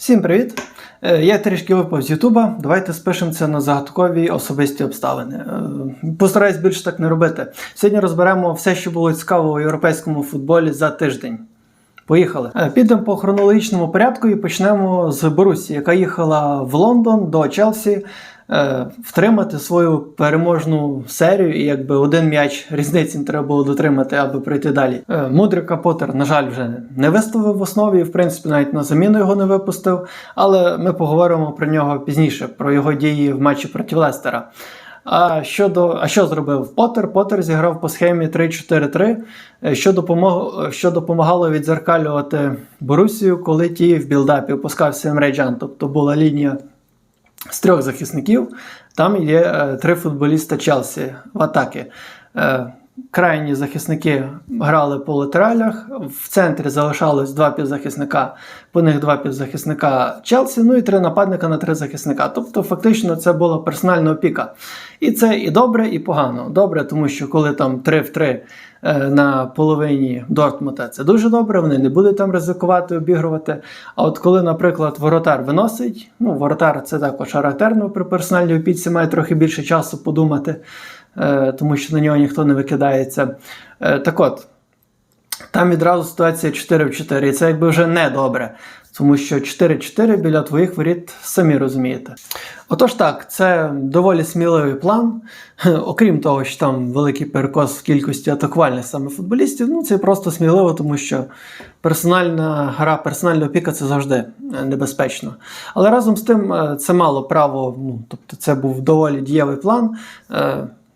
Всім привіт! Е, Я трішки випав з Ютуба. Давайте спишемося на загадкові особисті обставини. Е, Постараюсь більше так не робити. Сьогодні розберемо все, що було цікаво у європейському футболі за тиждень. Поїхали. Е, Підемо по хронологічному порядку і почнемо з Борусі, яка їхала в Лондон до Челсі втримати свою переможну серію, і якби один м'яч різниці треба було дотримати, аби пройти далі. Е, Мудрика Поттер, на жаль, вже не виставив в основі, в принципі, навіть на заміну його не випустив. Але ми поговоримо про нього пізніше, про його дії в матчі проти Лестера. А щодо, а що зробив Поттер? Поттер зіграв по схемі 3-4-3, е, що, допомог, що допомагало відзеркалювати Борусію, коли ті в білдапі опускався Емреджан. Тобто була лінія з трьох захисників. Там є е, три футболіста Челсі в атаки. Крайні захисники грали по латералях, в центрі залишалось два півзахисника, по них два півзахисника Челсі, ну і три нападника на три захисника. Тобто, фактично, це була персональна опіка. І це і добре, і погано. Добре, тому що коли там 3 в 3 е, на половині Дортмута, це дуже добре, вони не будуть там ризикувати, обігрувати. А от коли, наприклад, воротар виносить, ну, воротар це також характерно при персональній опіці, має трохи більше часу подумати, тому що на нього ніхто не викидається. Е, так от. Там відразу ситуація 4 в 4, і це якби вже не добре, тому що 4-4 біля твоїх воріт, самі розумієте. Отож так, це доволі сміливий план. Окрім того, що там великий перекос в кількості атакувальних саме футболістів, ну це просто сміливо, тому що персональна гра, персональна опіка це завжди е, небезпечно. Але разом з тим е, це мало право, ну тобто це був доволі дієвий план.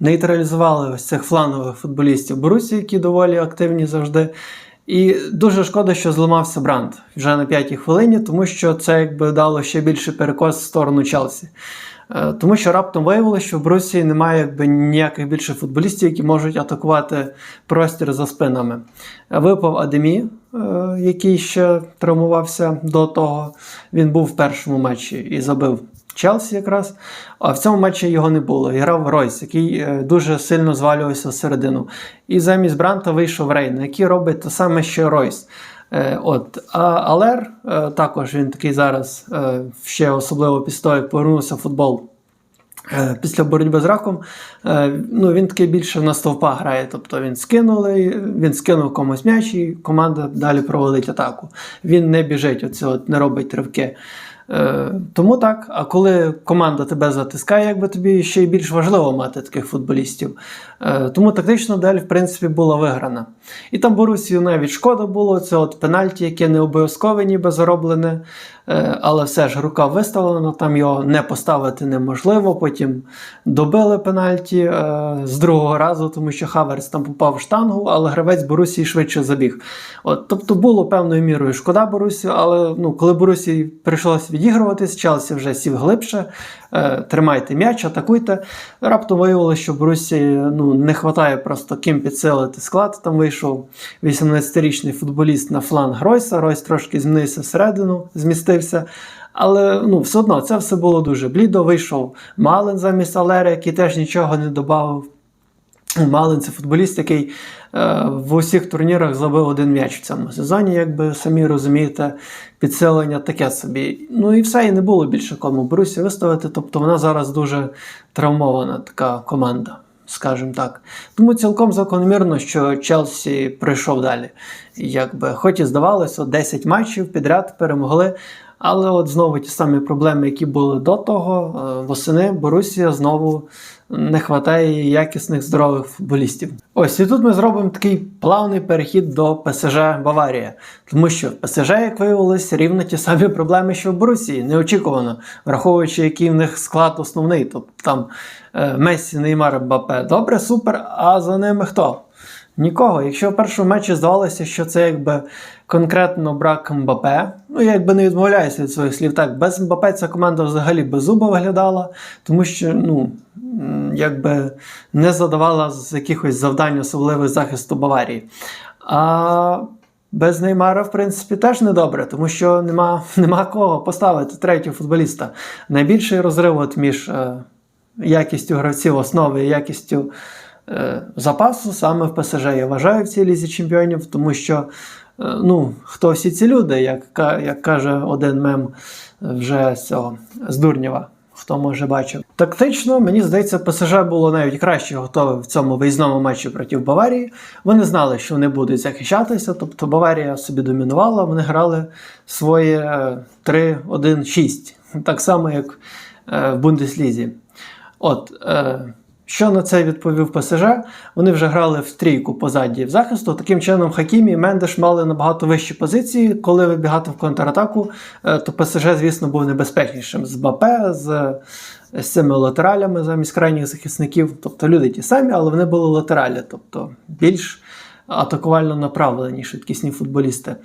Нейтралізували ось цих флангових футболістів Борусі, які доволі активні завжди. І дуже шкода, що зламався бранд вже на п'ятій хвилині, тому що це якби дало ще більший перекос в сторону Челсі. Е, Тому що раптом виявилося, що в Брусі немає якби ніяких більше футболістів, які можуть атакувати простір за спинами. Випав Адемі, е, який ще травмувався до того. Він був в першому матчі і забив Челсі якраз. А в цьому матчі його не було. І грав Ройс, який е, дуже сильно звалювався всередину. І замість Бранта вийшов Рейн, який робить те саме, що Ройс. Е, От. А Алер е, також він такий зараз ще особливо після повернувся в футбол. Після боротьби з раком ну, він такий більше на стовпа грає. Тобто він скинули, він скинув комусь м'яч, і команда далі проводить атаку. Він не біжить, оце от, не робить ривки. Е, Тому так, а коли команда тебе затискає, якби тобі ще й більш важливо мати таких футболістів. Е, Тому тактично далі, в принципі, була виграна. І там Борусію навіть шкода було, це от пенальті, яке не обов'язкове, ніби зароблене. Е, Але все ж рука виставлена, там його не поставити неможливо. Потім добили пенальті е, з другого разу, тому що Хаверс там попав в штангу, але гравець Борусії швидше забіг. От, тобто було певною мірою шкода Борусі, але ну, коли Борусі прийшлося відігруватись, Челсі вже сів глибше. Е, тримайте м'яч, атакуйте. Раптом виявилося, що Борусі ну, не вистачає просто ким підсилити склад. Там вийшов 18-річний футболіст на фланг Ройса. Ройс трошки змінився всередину, змістився. Але ну, все одно це все було дуже блідо. Вийшов Малин замість Алери, який теж нічого не додав. Малин це футболіст, який е, в усіх турнірах забив один м'яч в цьому сезоні, якби самі розумієте, підсилення таке собі. Ну і все, і не було більше кому Борусі виставити. Тобто вона зараз дуже травмована, така команда, скажімо так. Тому цілком закономірно, що Челсі пройшов далі. Якби, хоч і здавалося, 10 матчів підряд перемогли. Але от знову ті самі проблеми, які були до того, е, восени Борусія знову не вистачає якісних здорових футболістів. Ось і тут ми зробимо такий плавний перехід до ПСЖ Баварія. Тому що ПСЖ, як виявилось, рівно ті самі проблеми, що в Борусії, неочікувано, враховуючи, який в них склад основний. Тобто там е, Мессі, Неймар, Бапе. Добре, супер. А за ними хто? Нікого. Якщо в першому матчі здавалося, що це якби конкретно брак Мбапе, ну я якби не відмовляюся від своїх слів. Так, без Мбапе ця команда взагалі без зуба виглядала, тому що ну, якби не задавала з якихось завдань особливих захисту Баварії. А без Неймара, в принципі, теж недобре, тому що нема, нема кого поставити третього футболіста. Найбільший розрив от між е, якістю гравців основи і якістю запасу саме в ПСЖ. Я вважаю в цій лізі чемпіонів, тому що ну, хто всі ці люди, як, як каже один мем вже з цього з Дурнєва. Хто може бачив. Тактично, мені здається, ПСЖ було навіть краще готове в цьому виїзному матчі проти Баварії. Вони знали, що вони будуть захищатися, тобто Баварія собі домінувала, вони грали своє е, 3-1-6, так само, як е, в Бундеслізі. От, е, що на це відповів ПСЖ? Вони вже грали в трійку позаді в захисту. Таким чином, Хакімі і Мендеш мали набагато вищі позиції. Коли вибігати в контратаку, е, то ПСЖ, звісно, був небезпечнішим з Бапе, з, з цими латералями замість крайніх захисників. Тобто люди ті самі, але вони були латералі, тобто більш атакувально направлені швидкісні футболісти.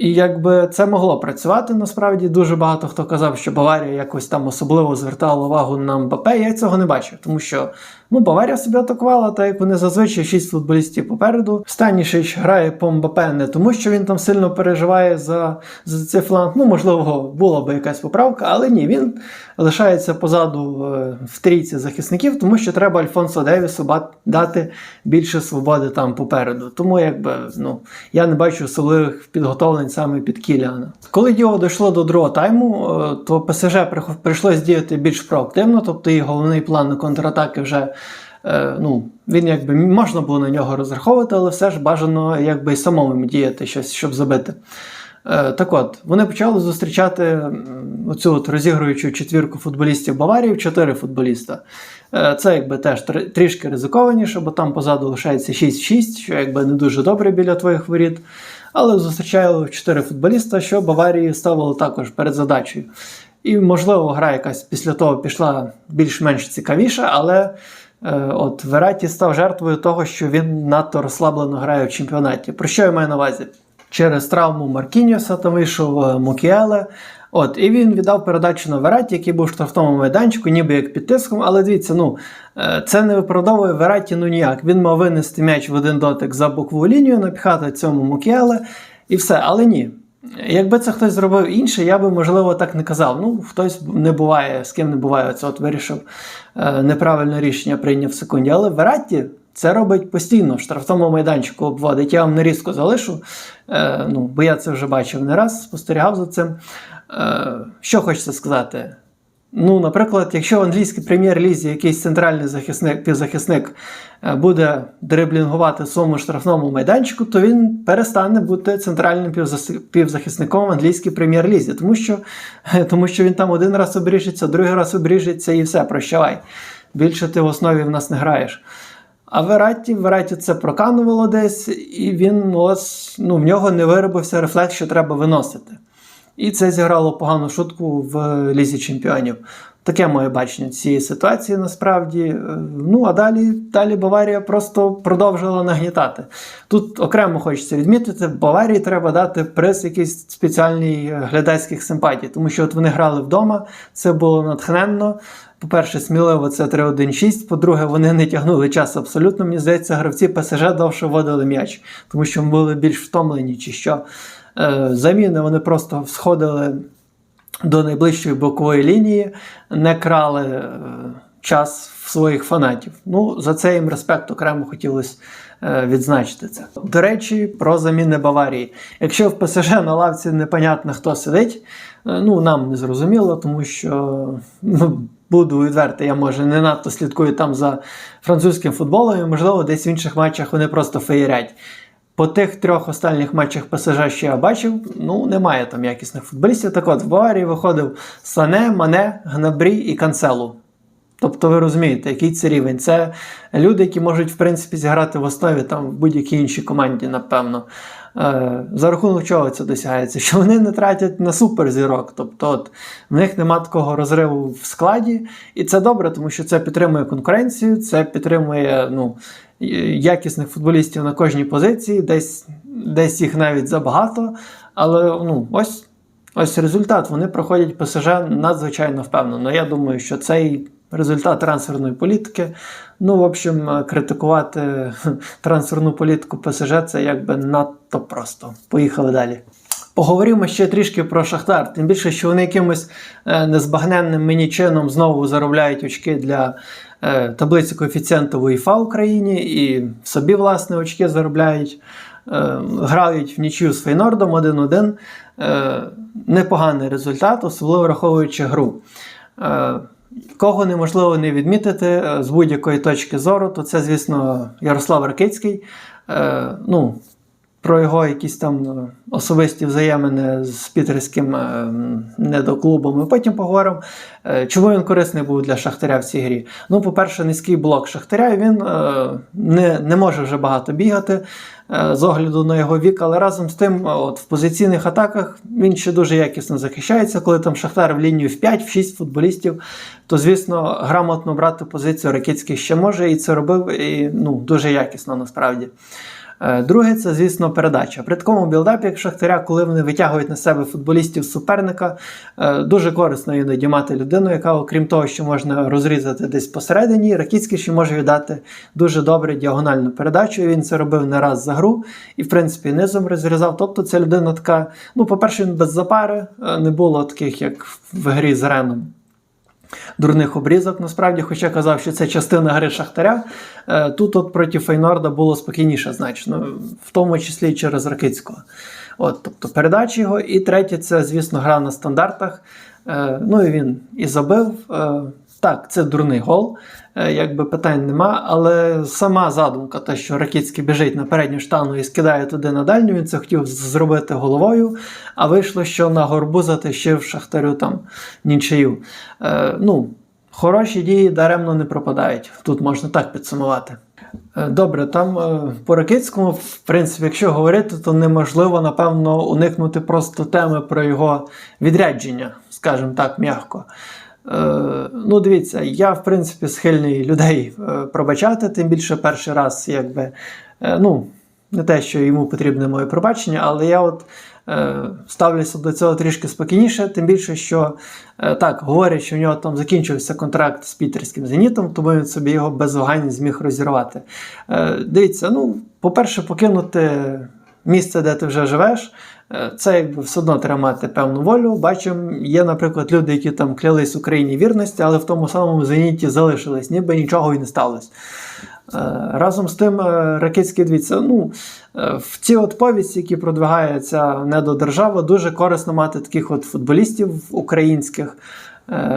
І якби це могло працювати, насправді дуже багато хто казав, що Баварія якось там особливо звертала увагу на МБП. Я цього не бачив, тому що ну, Баварія собі атакувала, так як вони зазвичай шість футболістів попереду. Станішич грає по Мбапе не тому, що він там сильно переживає за, за цей фланг. Ну, можливо, була би якась поправка, але ні, він лишається позаду е, в трійці захисників, тому що треба Альфонсо Девісу дати більше свободи там попереду. Тому якби ну я не бачу особливих підготовлень саме під Кіліана. Коли діло дійшло до другого тайму, е, то ПСЖ прийшлось діяти більш проактивно, тобто їх головний план контратаки вже. Е, Ну, він якби можна було на нього розраховувати, але все ж бажано якби самому діяти щось, щоб забити. Е, Так от, вони почали зустрічати оцю от розігруючу четвірку футболістів Баварії, чотири футболіста. Е, Це якби теж трішки ризикованіше, бо там позаду лишається 6-6, що якби не дуже добре біля твоїх воріт. Але зустрічали чотири футболіста, що Баварії ставило також перед задачею. І, можливо, гра якась після того пішла більш-менш цікавіша, але от Вераті став жертвою того, що він надто розслаблено грає в чемпіонаті. Про що я маю на увазі? Через травму Маркіньоса там вийшов е, Мукіеле. От, і він віддав передачу на Вераті, який був в штрафному майданчику, ніби як під тиском. Але дивіться, ну е, це не виправдовує Вераті ну ніяк. Він мав винести м'яч в один дотик за бокову лінію, напіхати цьому Мукіеле, і все. Але ні. Якби це хтось зробив інше, я би, можливо, так не казав. Ну, хтось не буває, з ким не буває. Це от вирішив е, неправильне рішення прийняв в секунді. Але Вератті це робить постійно в штрафному майданчику обводить. Я вам нарізку залишу, е, ну, бо я це вже бачив не раз, спостерігав за цим. Е, що хочеться сказати? Ну, наприклад, якщо в англійській прем'єр-лізі якийсь центральний захисник, півзахисник е, буде дриблінгувати в своєму штрафному майданчику, то він перестане бути центральним півзахисником в англійській прем'єр-лізі, тому що, тому що він там один раз обріжеться, другий раз обріжеться і все, прощавай. Більше ти в основі в нас не граєш. А Вератті, Вератті це проканувало десь, і він ось ну, в нього не виробився рефлекс, що треба виносити. І це зіграло погану шутку в Лізі Чемпіонів. Таке моє бачення цієї ситуації насправді. Е, Ну а далі, далі Баварія просто продовжила нагнітати. Тут окремо хочеться відмітити, Баварії треба дати приз якийсь спеціальний е, глядацьких симпатій, тому що от вони грали вдома, це було натхненно. По-перше, сміливо це 3-1-6. По-друге, вони не тягнули час абсолютно. Мені здається, гравці ПСЖ довше водили м'яч, тому що ми були більш втомлені чи що. Е, Заміни вони просто сходили до найближчої бокової лінії, не крали е, час в своїх фанатів. Ну, за це їм респект окремо хотілося е, відзначити це. До речі, про заміни Баварії. Якщо в ПСЖ на лавці непонятно хто сидить, ну нам не зрозуміло, тому що ну, буду відвертий, я може не надто слідкую там за французьким футболом, і можливо, десь в інших матчах вони просто феєрять. По тих трьох останніх матчах ПСЖ, що я бачив, ну немає там якісних футболістів. Так от в Баварії виходив Сане, Мане, Гнабрі і Канцелу. Тобто ви розумієте, який це рівень. Це люди, які можуть в принципі зіграти в основі там в будь-якій іншій команді, напевно. Е, за рахунок чого це досягається? Що вони не тратять на суперзірок. Тобто, от, в них нема такого розриву в складі, і це добре, тому що це підтримує конкуренцію, це підтримує ну, якісних футболістів на кожній позиції, десь, десь їх навіть забагато. Але ну, ось. Ось результат. Вони проходять ПСЖ надзвичайно впевнено. Я думаю, що цей результат трансферної політики. Ну, в общем, критикувати трансферну політику ПСЖ це якби надто просто. Поїхали далі. Поговоримо ще трішки про Шахтар. Тим більше, що вони якимось е, незбагненним мені чином знову заробляють очки для е, таблиці коефіцієнту УЄФА в Україні і собі, власне, очки заробляють. грають в нічию з Фейнордом 1-1. Е, непоганий результат, особливо враховуючи гру. Е, Кого неможливо не відмітити е, з будь-якої точки зору, то це, звісно, Ярослав Ракицький. Ну, про його якісь там е, особисті взаємини з пітерським е, недоклубом ми потім поговоримо. Е, Чому він корисний був для Шахтаря в цій грі? Ну, по-перше, низький блок Шахтаря, він не, не може вже багато бігати з огляду на його вік, але разом з тим, от в позиційних атаках він ще дуже якісно захищається. Коли там Шахтар в лінію в 5, в 6 футболістів, то звісно грамотно брати позицію Ракицький ще може, і це робив і, ну, дуже якісно насправді. Е, Друге, це, звісно, передача. При такому білдапі, як Шахтаря, коли вони витягують на себе футболістів суперника, е, дуже корисно іноді мати людину, яка, окрім того, що можна розрізати десь посередині, Ракіцький ще може віддати дуже добре діагональну передачу. Він це робив не раз за гру і, в принципі, низом розрізав. Тобто, це людина така, ну, по-перше, він без запари, е, не було таких, як в грі з Реном дурних обрізок. Насправді, хоча казав, що це частина гри Шахтаря. е, Тут от проти Фейнорда було спокійніше значно, в тому числі і через Ракицького. От, тобто передачі його. І третє, це, звісно, гра на стандартах. Е, Ну і він і забив. Так, це дурний гол, е, якби питань нема, але сама задумка, те, що Ракицький біжить на передню штангу і скидає туди на дальню, він це хотів зробити головою, а вийшло, що на горбу затащив Шахтарю там нічию. Е, ну, хороші дії даремно не пропадають. Тут можна так підсумувати. Е, Добре, там е, по Ракицькому, в принципі, якщо говорити, то неможливо, напевно, уникнути просто теми про його відрядження, скажімо так, м'яко. Е, ну, дивіться, я, в принципі, схильний людей е, пробачати, тим більше перший раз, якби, е, ну, не те, що йому потрібне моє пробачення, але я от ставлюся до цього трішки спокійніше, тим більше, що так, говорять, що в нього там закінчився контракт з пітерським зенітом, тому він собі його без вагань зміг розірвати. Дивіться, ну, по-перше, покинути місце, де ти вже живеш. е, Це якби все одно треба мати певну волю. Бачимо, є, наприклад, люди, які там клялись Україні вірності, але в тому самому зеніті залишились, ніби нічого і не сталося. Е, Разом з тим, е, Ракицький дивіться, ну, в ці от повісті, які продвигає ця недодержава, дуже корисно мати таких от футболістів українських,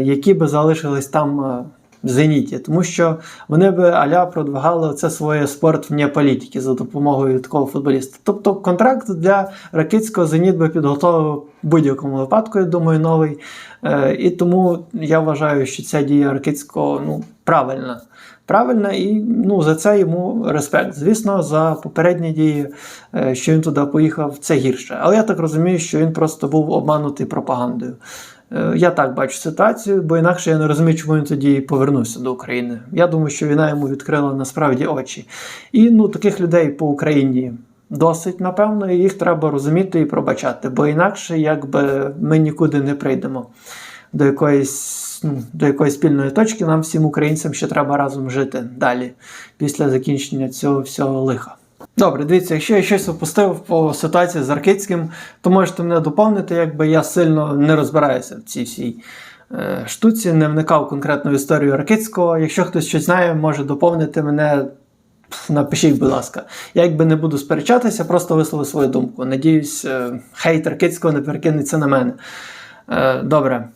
які би залишились там в зеніті, тому що вони би аля продвигали це своє спорт вне політики за допомогою такого футболіста. Тобто контракт для Ракицького зеніт би підготовив будь-якому випадку, я думаю, новий. Е, І тому я вважаю, що ця дія Ракицького ну, правильна. Правильно, і ну, за це йому респект. Звісно, за попередні дії, е, що він туди поїхав, це гірше. Але я так розумію, що він просто був обманутий пропагандою. Е, Я так бачу ситуацію, бо інакше я не розумію, чому він тоді повернувся до України. Я думаю, що війна йому відкрила насправді очі. І ну, таких людей по Україні досить, напевно, і їх треба розуміти і пробачати, бо інакше якби ми нікуди не прийдемо до якоїсь ну, до якоїсь спільної точки, нам всім українцям ще треба разом жити далі після закінчення цього всього лиха. Добре, дивіться, якщо я щось опустив по ситуації з Аркицьким, то можете мене доповнити, якби я сильно не розбираюся в цій всій е, штуці, не вникав конкретно в історію Аркицького. Якщо хтось щось знає, може доповнити мене. Напишіть, будь ласка. Я якби не буду сперечатися, просто висловив свою думку. Надіюсь, е, хейт Аркицького не перекинеться на мене. Е, Добре.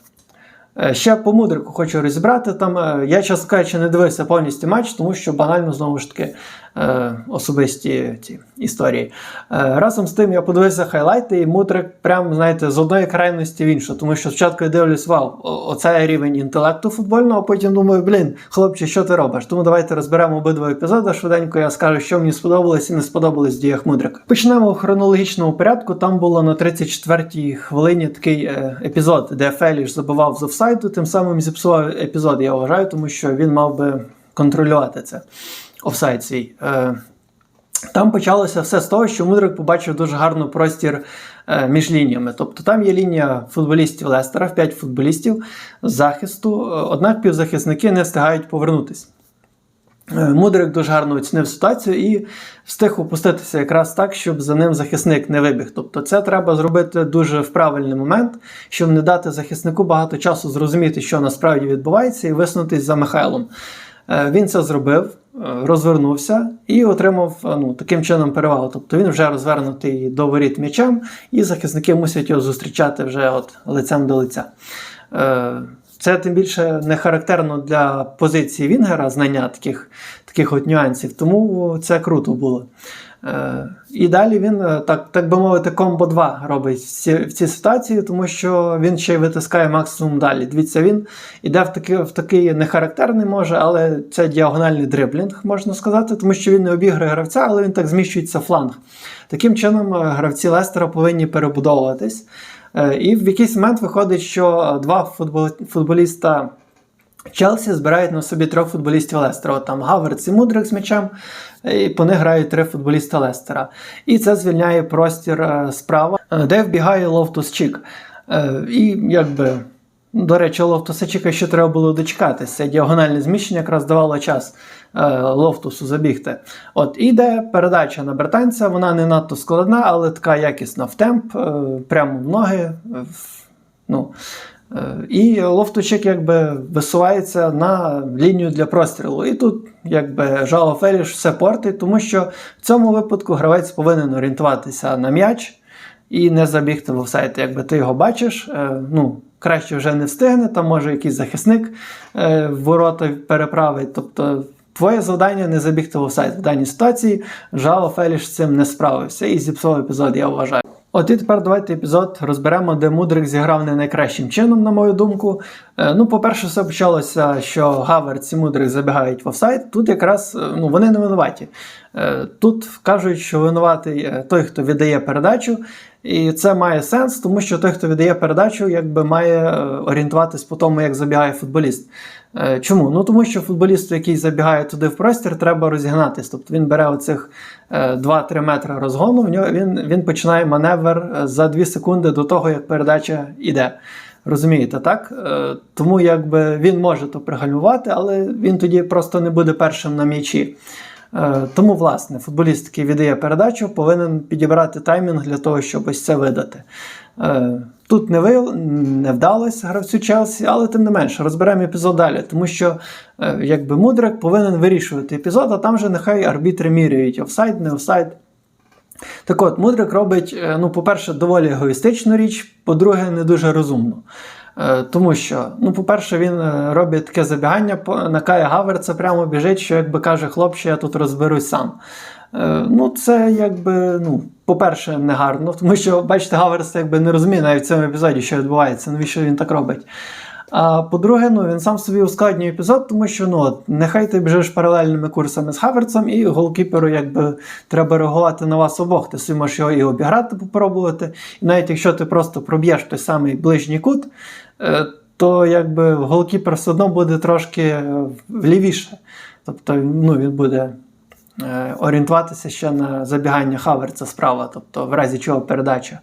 Е, Ще по мудрику хочу розібрати. Там я, чесно кажучи, не дивився повністю матч, тому що банально знову ж таки е, особисті ці історії. Е, разом з тим я подивився хайлайти, і мудрик, прям знаєте, з одної крайності в іншу. Тому що спочатку я дивлюсь, вау, оце рівень інтелекту футбольного, а потім думаю, блін, хлопче, що ти робиш? Тому давайте розберемо обидва епізоди. Швиденько я скажу, що мені сподобалось і не сподобалось в діях мудрика. Почнемо в хронологічному порядку. Там було на 34-й хвилині такий е, епізод, де Феліш забивав з офсайду, тим самим зіпсував епізод, я вважаю, тому що він мав би контролювати це. Офсайд свій. Е, там почалося все з того, що Мудрик побачив дуже гарний простір е, між лініями. Тобто там є лінія футболістів Лестера, 5 футболістів з захисту, е, однак півзахисники не встигають повернутися. Мудрик дуже гарно оцінив ситуацію і встиг опуститися якраз так, щоб за ним захисник не вибіг. Тобто це треба зробити дуже в правильний момент, щоб не дати захиснику багато часу зрозуміти, що насправді відбувається, і виснутись за Михайлом. Е, Він це зробив, е, розвернувся і отримав е, ну, таким чином перевагу. Тобто він вже розвернутий до воріт м'ячем, і захисники мусять його зустрічати вже от лицем до лиця. Це тим більше не характерно для позиції Вінгера, знання таких, таких от нюансів, тому це круто було. Е, І далі він, е, так, так би мовити, комбо 2 робить в ці, в цій ситуації, тому що він ще й витискає максимум далі. Дивіться, він іде в такий, в такий нехарактерний може, але це діагональний дриблінг, можна сказати, тому що він не обігрує гравця, але він так зміщується фланг. Таким чином, е, гравці Лестера повинні перебудовуватись. І в якийсь момент виходить, що два футболіста Челсі збирають на собі трьох футболістів Лестера. От там Гаверц і Мудрик з м'ячем, і по них грають три футболіста Лестера. І це звільняє простір е, справа, е, де вбігає Ловтус Чік. Е, І якби. До речі, Лофтуса Чіка ще треба було дочекатися. Діагональне зміщення якраз давало час е, Лофтусу забігти. От іде передача на британця, вона не надто складна, але така якісна в темп, е, прямо в ноги. е, в- ну, Е, І Лофтучик якби висувається на лінію для прострілу. І тут якби Жао Феліш все портить, тому що в цьому випадку гравець повинен орієнтуватися на м'яч і не забігти в офсайд. Якби ти його бачиш, е, ну, краще вже не встигне, там може якийсь захисник е, в ворота переправить. Тобто твоє завдання не забігти в офсайд. В даній ситуації Жао Феліш з цим не справився і зіпсував епізод, я вважаю. От і тепер давайте епізод розберемо, де Мудрик зіграв не найкращим чином, на мою думку. Е, Ну, по-перше, все почалося, що Гаверц і Мудрик забігають в офсайд. Тут якраз е, ну, вони не винуваті. Е, Тут кажуть, що винуватий той, хто віддає передачу, і це має сенс, тому що той, хто віддає передачу, якби має орієнтуватись по тому, як забігає футболіст. Е, Чому? Ну тому що футболісту, який забігає туди в простір, треба розігнатись. Тобто він бере оцих е, 2-3 метри розгону, в нього він, він починає маневр е, за 2 секунди до того, як передача йде. Розумієте, так? Е, Тому якби він може то пригальмувати, але він тоді просто не буде першим на м'ячі. Е, Тому, власне, футболіст, який віддає передачу, повинен підібрати таймінг для того, щоб ось це видати. Е, Тут не, ви, не вдалося гравцю Челсі, але тим не менше розберемо епізод далі, тому що е, якби Мудрик повинен вирішувати епізод, а там вже нехай арбітри міряють офсайд, не офсайд. Так от, Мудрик робить, ну, по-перше, доволі егоїстичну річ, по-друге, не дуже розумну. Е, Тому що, ну, по-перше, він е, робить таке забігання, на Кая Гаверца прямо біжить, що якби каже, хлопче, я тут розберусь сам. Е, Ну, це якби, ну, по-перше, не гарно, тому що, бачите, Гаверс якби не розуміє навіть в цьому епізоді, що відбувається, навіщо він так робить. А по-друге, ну він сам собі ускладнює епізод, тому що ну, от, нехай ти біжиш паралельними курсами з Хаверцем, і голкіперу якби треба реагувати на вас обох. Ти собі можеш його і обіграти, попробувати. І навіть якщо ти просто проб'єш той самий ближній кут, то якби голкіпер все одно буде трошки е, лівіше. Тобто ну, він буде е, орієнтуватися ще на забігання Хаверца справа, тобто в разі чого передача.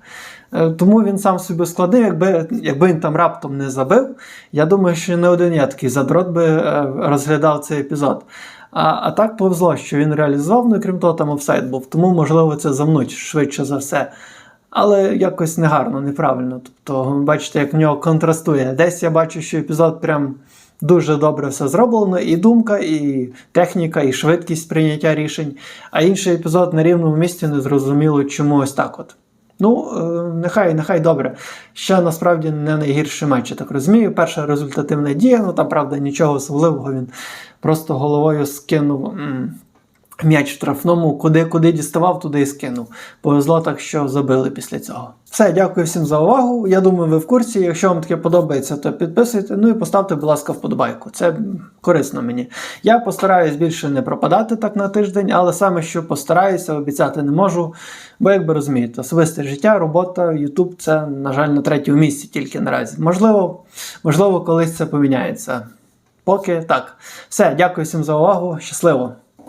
Е, Тому він сам собі ускладнив, якби, якби він там раптом не забив. Я думаю, що не один я такий задрот би е, розглядав цей епізод. А, а так повезло, що він реалізував, ну крім того, там офсайд був. Тому, можливо, це замнуть швидше за все. Але якось негарно, неправильно. Тобто, бачите, як в нього контрастує. Десь я бачу, що епізод прям дуже добре все зроблено, і думка, і техніка, і швидкість прийняття рішень. А інший епізод на рівному місці не зрозуміло, чому ось так от. Ну, е, нехай, нехай добре. Ще насправді не найгірший матч, я так розумію. Перша результативна дія, ну там, правда, нічого особливого. Він просто головою скинув м'яч в штрафному, куди, куди діставав, туди і скинув. Повезло так, що забили після цього. Все, дякую всім за увагу. Я думаю, ви в курсі. Якщо вам таке подобається, то підписуйте. Ну і поставте, будь ласка, вподобайку. Це корисно мені. Я постараюсь більше не пропадати так на тиждень, але саме що постараюся, обіцяти не можу. Бо, як би розумієте, особисте життя, робота, YouTube це, на жаль, на третьому місці тільки наразі. Можливо, можливо, колись це поміняється. Поки так. Все, дякую всім за увагу. Щасливо!